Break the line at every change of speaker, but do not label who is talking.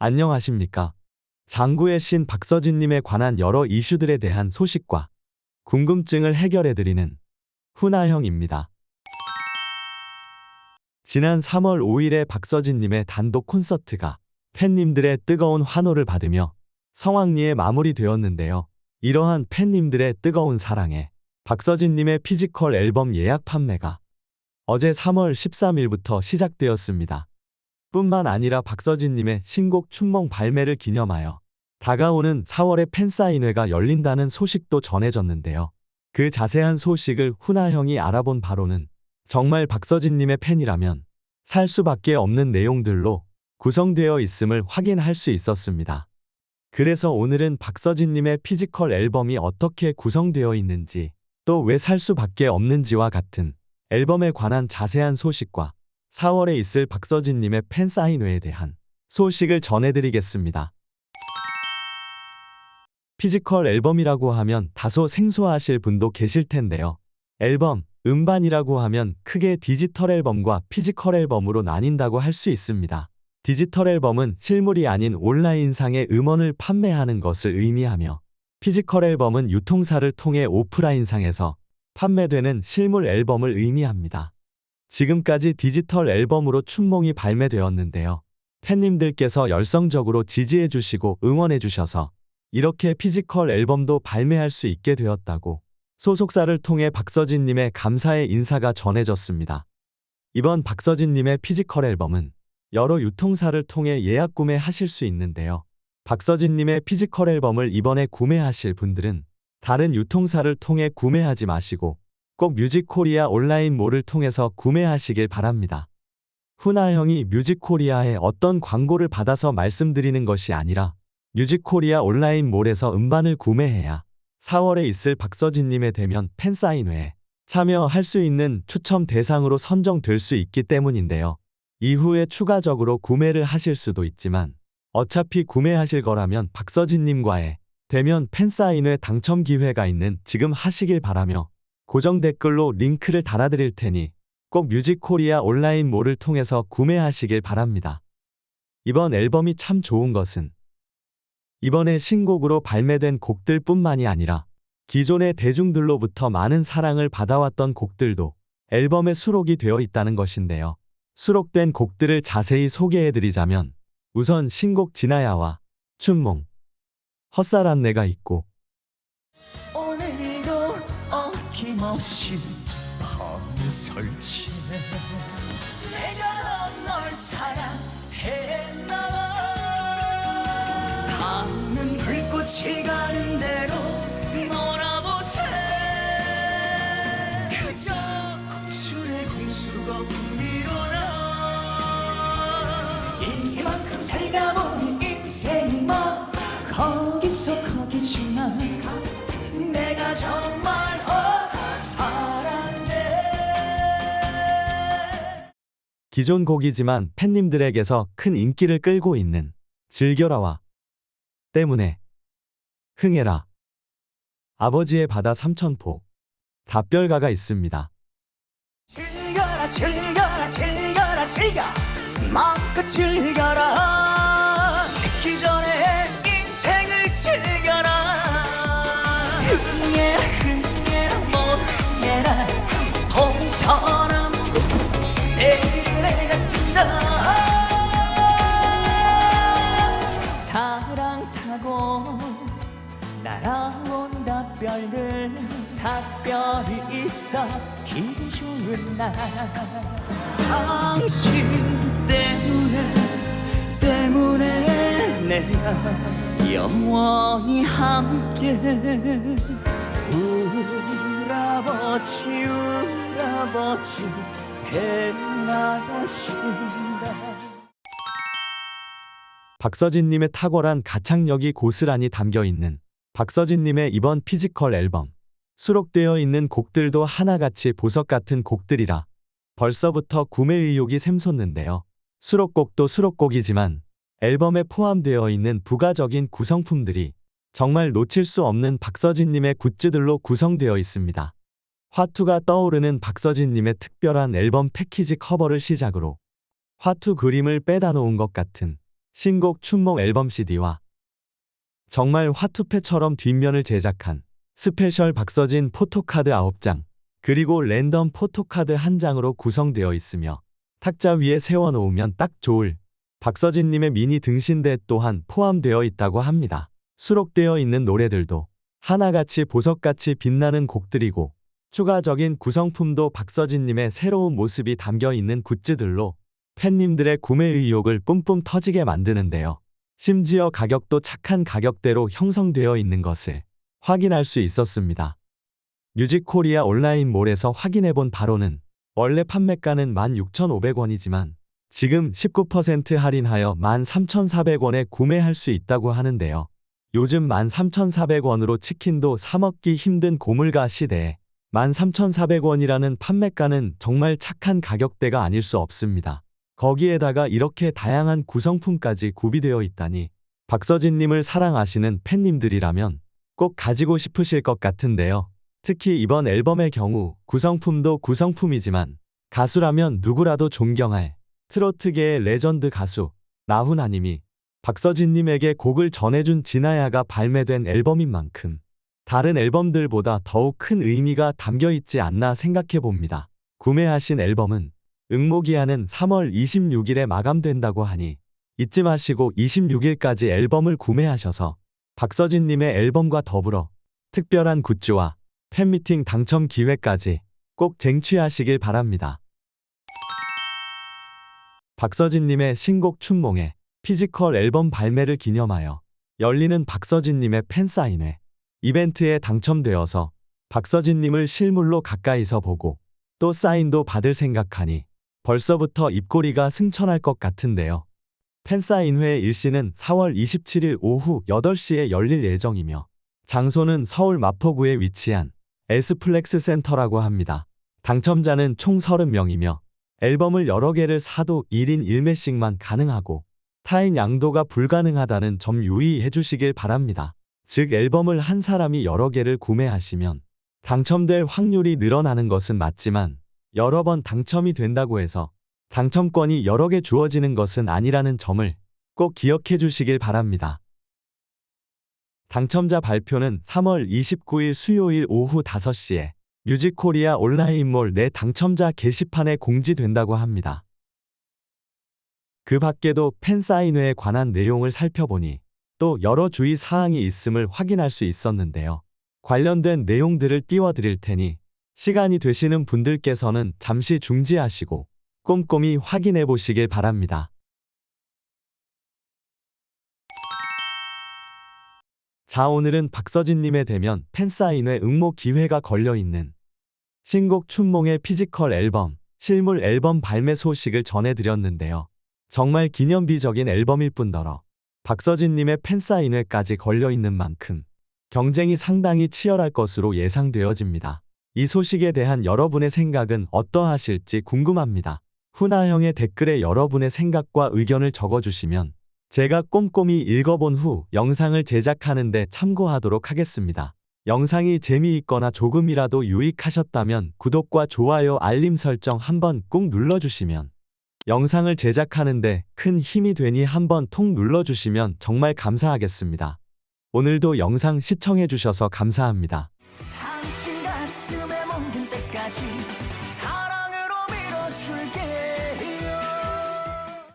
안녕하십니까. 장구의 신 박서진님에 관한 여러 이슈들에 대한 소식과 궁금증을 해결해드리는 훈아형입니다. 지난 3월 5일에 박서진님의 단독 콘서트가 팬님들의 뜨거운 환호를 받으며 성황리에 마무리되었는데요. 이러한 팬님들의 뜨거운 사랑에 박서진님의 피지컬 앨범 예약 판매가 어제 3월 13일부터 시작되었습니다. 뿐만 아니라 박서진님의 신곡 춘몽 발매를 기념하여 다가오는 4월에 팬사인회가 열린다는 소식도 전해졌는데요. 그 자세한 소식을 훈아 형이 알아본 바로는 정말 박서진님의 팬이라면 살 수밖에 없는 내용들로 구성되어 있음을 확인할 수 있었습니다. 그래서 오늘은 박서진님의 피지컬 앨범이 어떻게 구성되어 있는지 또 왜 살 수밖에 없는지와 같은 앨범에 관한 자세한 소식과 4월에 있을 박서진님의 팬사인회에 대한 소식을 전해드리겠습니다. 피지컬 앨범이라고 하면 다소 생소하실 분도 계실 텐데요. 앨범, 음반이라고 하면 크게 디지털 앨범과 피지컬 앨범으로 나뉜다고 할 수 있습니다. 디지털 앨범은 실물이 아닌 온라인상의 음원을 판매하는 것을 의미하며 피지컬 앨범은 유통사를 통해 오프라인상에서 판매되는 실물 앨범을 의미합니다. 지금까지 디지털 앨범으로 춘몽이 발매되었는데요. 팬님들께서 열성적으로 지지해 주시고 응원해 주셔서 이렇게 피지컬 앨범도 발매할 수 있게 되었다고 소속사를 통해 박서진님의 감사의 인사가 전해졌습니다. 이번 박서진님의 피지컬 앨범은 여러 유통사를 통해 예약 구매하실 수 있는데요. 박서진님의 피지컬 앨범을 이번에 구매하실 분들은 다른 유통사를 통해 구매하지 마시고 꼭 뮤직코리아 온라인몰을 통해서 구매하시길 바랍니다. 훈아형이 뮤직코리아에 어떤 광고를 받아서 말씀드리는 것이 아니라 뮤직코리아 온라인몰에서 음반을 구매해야 4월에 있을 박서진님의 대면 팬사인회에 참여할 수 있는 추첨 대상으로 선정될 수 있기 때문인데요. 이후에 추가적으로 구매를 하실 수도 있지만 어차피 구매하실 거라면 박서진님과의 대면 팬사인회 당첨 기회가 있는 지금 하시길 바라며 고정 댓글로 링크를 달아드릴 테니 꼭 뮤직코리아 온라인몰을 통해서 구매하시길 바랍니다. 이번 앨범이 참 좋은 것은 이번에 신곡으로 발매된 곡들 뿐만이 아니라 기존의 대중들로부터 많은 사랑을 받아왔던 곡들도 앨범에 수록이 되어 있다는 것인데요. 수록된 곡들을 자세히 소개해드리자면 우선 신곡 진아야와 춘몽, 헛살한 내가 있고
어김없이 밤설치 내가 널 사랑했나 닿는 불꽃이 가는 대로 놀아보세. 그저 국술의 궁수가 미로나 이만큼 살다 보니 인생이 뭐? 거기서 거기지만 내가 정말
기존 곡이지만 팬님들에게서 큰 인기를 끌고 있는 즐겨라와 때문에 흥해라. 아버지의 바다 삼천포. 답별가가 있습니다.
즐겨라 즐겨라 즐겨라 즐겨. 마음껏 즐겨라. 늦기 전에 인생을 즐겨라. 흥해라 흥해라 못 흥해라. 동서남 내 있어 기분 좋은 날 당신 때문에 때문에 내가 영원히 함께 울아버지 울아버지 해나가신다
박서진님의 탁월한 가창력이 고스란히 담겨 있는 박서진님의 이번 피지컬 앨범. 수록되어 있는 곡들도 하나같이 보석 같은 곡들이라 벌써부터 구매 의욕이 샘솟는데요. 수록곡도 수록곡이지만 앨범에 포함되어 있는 부가적인 구성품들이 정말 놓칠 수 없는 박서진님의 굿즈들로 구성되어 있습니다. 화투가 떠오르는 박서진님의 특별한 앨범 패키지 커버를 시작으로 화투 그림을 빼다 놓은 것 같은 신곡 춘몽 앨범 CD와 정말 화투패처럼 뒷면을 제작한 스페셜 박서진 포토카드 9장, 그리고 랜덤 포토카드 1장으로 구성되어 있으며 탁자 위에 세워놓으면 딱 좋을 박서진님의 미니 등신대 또한 포함되어 있다고 합니다. 수록되어 있는 노래들도 하나같이 보석같이 빛나는 곡들이고 추가적인 구성품도 박서진님의 새로운 모습이 담겨 있는 굿즈들로 팬님들의 구매 의욕을 뿜뿜 터지게 만드는데요. 심지어 가격도 착한 가격대로 형성되어 있는 것을 확인할 수 있었습니다. 뮤직코리아 온라인몰에서 확인해 본 바로는 원래 판매가는 16,500원이지만 지금 19% 할인하여 13,400원에 구매할 수 있다고 하는데요. 요즘 13,400원으로 치킨도 사 먹기 힘든 고물가 시대에 13,400원이라는 판매가는 정말 착한 가격대가 아닐 수 없습니다. 거기에다가 이렇게 다양한 구성품까지 구비되어 있다니 박서진님을 사랑하시는 팬님들이라면 꼭 가지고 싶으실 것 같은데요. 특히 이번 앨범의 경우 구성품도 구성품이지만 가수라면 누구라도 존경할 트로트계의 레전드 가수 나훈아님이 박서진님에게 곡을 전해준 진아야가 발매된 앨범인 만큼 다른 앨범들보다 더욱 큰 의미가 담겨 있지 않나 생각해 봅니다. 구매하신 앨범은 응모기한은 3월 26일에 마감된다고 하니 잊지 마시고 26일까지 앨범을 구매하셔서 박서진님의 앨범과 더불어 특별한 굿즈와 팬미팅 당첨 기회까지 꼭 쟁취하시길 바랍니다. 박서진님의 신곡 춘몽의 피지컬 앨범 발매를 기념하여 열리는 박서진님의 팬사인회 이벤트에 당첨되어서 박서진님을 실물로 가까이서 보고 또 사인도 받을 생각하니 벌써부터 입꼬리가 승천할 것 같은데요. 팬사인회 일시는 4월 27일 오후 8시에 열릴 예정이며 장소는 서울 마포구에 위치한 에스플렉스 센터라고 합니다. 당첨자는 총 30명이며 앨범을 여러 개를 사도 1인 1매씩만 가능하고 타인 양도가 불가능하다는 점 유의해 주시길 바랍니다. 즉 앨범을 한 사람이 여러 개를 구매하시면 당첨될 확률이 늘어나는 것은 맞지만 여러 번 당첨이 된다고 해서 당첨권이 여러 개 주어지는 것은 아니라는 점을 꼭 기억해 주시길 바랍니다. 당첨자 발표는 3월 29일 수요일 오후 5시에 뮤직코리아 온라인몰 내 당첨자 게시판에 공지된다고 합니다. 그 밖에도 팬사인회에 관한 내용을 살펴보니 또 여러 주의 사항이 있음을 확인할 수 있었는데요. 관련된 내용들을 띄워드릴 테니 시간이 되시는 분들께서는 잠시 중지하시고 꼼꼼히 확인해 보시길 바랍니다. 자, 오늘은 박서진님의 대면 팬사인회 응모 기회가 걸려있는 신곡 춘몽의 피지컬 앨범, 실물 앨범 발매 소식을 전해드렸는데요. 정말 기념비적인 앨범일 뿐더러 박서진님의 팬사인회까지 걸려있는 만큼 경쟁이 상당히 치열할 것으로 예상되어집니다. 이 소식에 대한 여러분의 생각은 어떠하실지 궁금합니다. 훈아형의 댓글에 여러분의 생각과 의견을 적어주시면 제가 꼼꼼히 읽어본 후 영상을 제작하는 데 참고하도록 하겠습니다. 영상이 재미있거나 조금이라도 유익하셨다면 구독과 좋아요 알림 설정 한번 꾹 눌러주시면 영상을 제작하는데 큰 힘이 되니 한번 통 눌러주시면 정말 감사하겠습니다. 오늘도 영상 시청해주셔서 감사합니다.